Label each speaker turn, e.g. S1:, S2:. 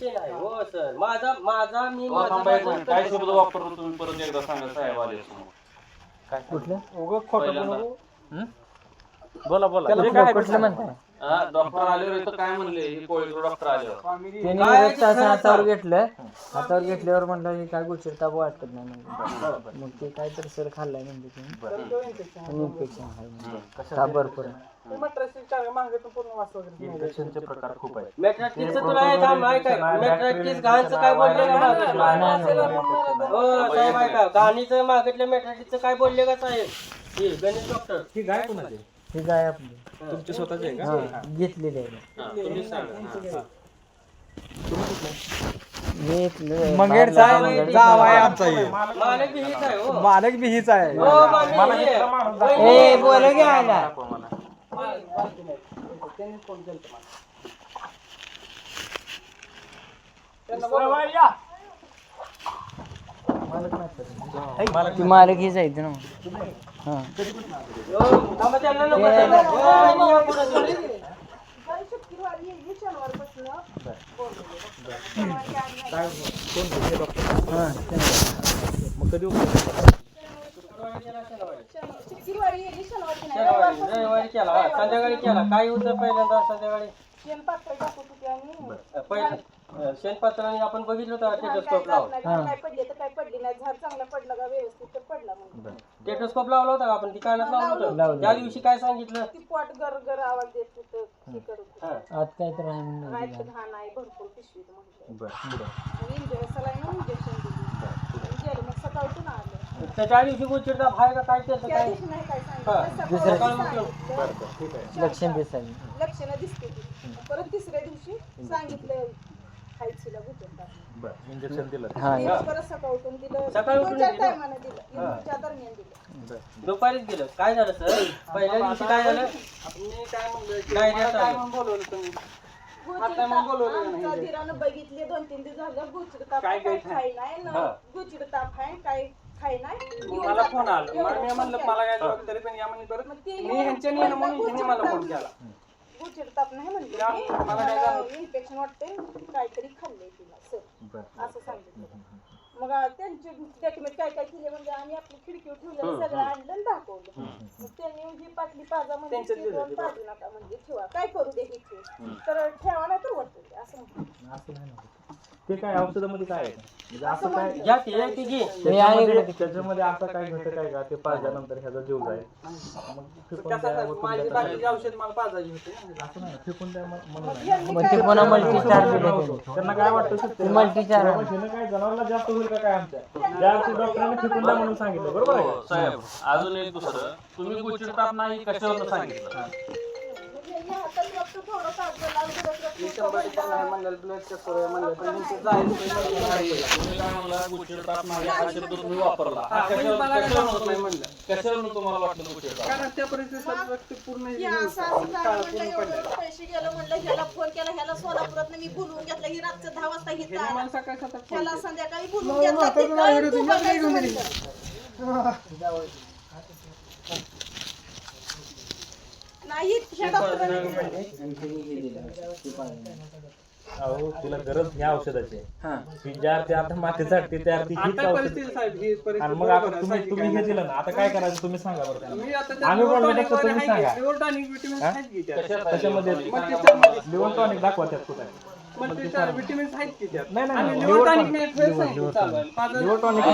S1: विषय नाही हो सर माझा माझा मी
S2: हो,
S1: माझा.
S2: काय शब्द वापरतो तुम्ही परत एकदा सांगा साहेब आले समोर. काय
S3: कुठलं
S4: उगं खोटं. बोलू.
S2: बोला
S3: कुठलं म्हणताय
S2: डॉक्टर आल्यावर इथं काय म्हणले? हे डॉक्टर आल्यावर.
S3: त्याने हातावर. घेतलं. हातावर घेतल्यावर म्हणलं हे काय गोष्टी ताप वाटत नाही. मग ते काय तर सर खाल्लाय म्हणजे. इन्फेक्शन आहे म्हणजे. ताप भरपूर आहे.
S2: इन्फेक्शनचे प्रकार खूप आहेत.
S1: तुला हे थांब ऐका घाणचं काय बोलले का? मागितलं हो साहेब ऐका. घाणीचं मागितलं मेट्राटिसचं काय बोलले का साहेब? हे गणेश डॉक्टर
S5: ही गाय
S3: हे आपली
S5: तुमची स्वतःची आहे का
S3: हा घेतलेली आहे
S2: हा, तुम्ही सांगा हा.
S4: जाव आहे आमचा हे.
S1: मालक बी हीच आहे हो
S4: मालक बी हीच आहे
S1: हो मामी हे.
S3: ए बोल
S2: दाखवा मला.
S4: बोलवा.
S3: ती मालक हीच आहे ना
S5: मग कधी
S6: शुक्रवारी शनिवारी नाही
S1: रविवारी केला हा, संध्याकाळी केला काय होतं पहिल्यांदा संध्याकाळी
S6: शेण टाकत
S1: पहिलं शेणपात्राने आपण बघितलं होतं टेटोस्कोप लावून.
S6: काय पडले तर काय पडली नाही झाड चांगला पडला का व्यवस्थित तर पडला म्हणून
S1: टेटोस्कोप लावला होता का आपण? ती कानात लावलं होतं. त्या दिवशी काय सांगितलं?
S6: ती पोट गर गर आवाज देत होतं हे. करत होतं.
S1: हा.
S3: आज काय तर आहे
S6: घाण भरपूर पिशवीत म्हटलं.
S5: बरं
S6: मग इंजेक्शन सलाईन इंजेक्शन दिली. गेलं मग सकाळतून आलं.
S1: तर त्या दिवशी गोचिडचा भाय का? काय त्याचं
S6: त्या
S1: काय?
S6: दिवशी नाही काय
S1: हा.
S6: सांगितलं.
S3: लक्षण
S6: दिसते परत तिसऱ्या दिवशी सांगितलं खायचीला गुटून
S5: बरं इंजेक्शन दिलं.
S3: हा.
S6: परत सकाळ उठून दिलं
S1: सकाळी उठून
S6: दोन-चार
S1: दिलं?
S6: टायमानं दिलं. इंदूरच्या दरम्यान दिलं.
S1: दुपारीच गेलं काय झालं सर? पहिल्या दिवशी काय झालं?
S4: मी काय म्हणलं की
S1: काय
S4: मला
S1: देता
S4: काय
S1: आलं?
S4: म्हणून बोलवलं तुम्ही?
S6: गुचिड
S4: आता मग बोलवलं
S6: ताप-
S4: नाही
S6: आमच्या
S4: इथे.
S6: धीरानं बघितले दोन तीन दिवस झालं गुचिड ताप
S4: काय
S6: काय
S4: काय?
S6: खाई नाही न.
S1: हा.
S6: गुचिड ताप आहे काय खाई नाही. येऊन
S4: मला. फोन आला. मला मी म्हणलं. मला काय तरी पण या म्हणली परत.
S6: मग ते
S4: मी म्हणून मला फोन केला.
S6: गुचिड ताप नाही म्हणले
S4: या,
S6: मी.
S4: मला काय
S6: मला
S4: झालं?
S6: इन्फेक्शन वाटते काहीतरी खाल्लंय तिला सर. असं सांगितलं मग त्यांचे डॉक्युमेंट काय काय केले? म्हणजे आम्ही आपली खिडकीवर ठेवलं सगळं आणलं आणि दाखवलं. मग त्यांनी ही पाटली पाजा म्हणजे दोन पाजू नका म्हणजे ठेवा. काय करू दे हे. तर ठेवा नाही तर वाटतं ते असं म्हणतात.
S5: ते काय औषधामध्ये काय आहे म्हणजे असं काय
S1: घ्या ती एक ती घे
S3: मी आहे
S5: त्याच्यामध्ये
S3: इकडे.
S5: त्याच्यामध्ये असा काय घटक आहे का ते पाजल्यानंतर ह्याचा जीव जाईल मग फेकून द्या,
S4: त्यासाठी
S5: ओतून
S4: माझी
S5: द्या.
S4: बाकीची औषध मला पाजायची होती ना.
S5: असं नाही फेकून द्या मग- म्हणून नाही.
S6: यांनी
S3: मग
S6: काय
S3: ते कोणा
S6: केलं?
S3: मल्टी स्टार दिलं त्यांनी
S5: त्यांना काय वाटतं?
S3: ते आहे.
S5: काय जनावरला जास्त होईल का काय आमच्या त्या डॉक्टरांनी फेकून द्या म्हणून सांगितलं बरोबर आहे
S2: हो? साहेब अजून एक दुसरं तुम्ही नाही कशावर सांगितलं
S4: मी शंभर टक्के नाही म्हणलं ब्लड टेस्ट करूया म्हणलं. पण त्यांचं जायचं
S2: तुम्ही काय म्हणला? गुचिड ताप नाही. शब्द तुम्ही वापरला. हा,
S4: म्हणजे
S2: कशावर
S4: मला काय
S2: कशावर
S4: समजत नाही म्हणलं
S2: कशावर तुम्हाला वाटलं गुचिड ताप?
S4: कारण त्या परिस्थितीत रक्त पूर्ण
S6: हे असं असं
S4: काळं
S6: झालं
S4: पूर्ण
S6: म्हणलं,
S4: पडलं
S6: एवढं पैसे गेलं म्हणलं ह्याला फोन केला ह्याला सोलापुरात मी बोलवून घेतलं. ही रातचं दहा वाजता
S4: हे
S6: घेतला
S4: मला सकाळी सकाळी फोन
S6: ह्याला
S4: केला.
S6: संध्याकाळी बोलवून घेतलं. तू बघायचं. म्हणलं. नाही ह्या डॉक्टरांनी
S5: अहो तिला गरज ह्या औषधाची. ती ज्या त्या आता माती झाडते त्या ती हीच
S4: आता
S5: औषध
S4: परिस्थिती साहेब ही
S5: आणि
S4: परिस्थिती
S5: मग आता तुम्ही
S4: साहेब
S5: तुम्ही हे
S4: काय
S5: दिलं ना आता काय करायचं तुम्ही सांगा बरं
S4: नाही.
S5: त्यांना.
S4: मी आता त्या
S5: आम्ही बोललो तर तुम्ही सांगा.
S4: vitamins
S5: हा?
S4: आहेत की त्यात?
S5: त्याच्यामध्ये लिव्हर टॉनिक दाखवा त्यात कुठं आहे.
S4: मग ते त्या vitamins आहेत की त्यात?
S5: नाही, नाही,
S4: आणि
S5: नाही.
S4: liver
S5: liver
S4: tonic
S5: tonic.
S4: नाही, फेल सांगितलं चालू आहे. पाच-
S5: लिव्हर टॉनिक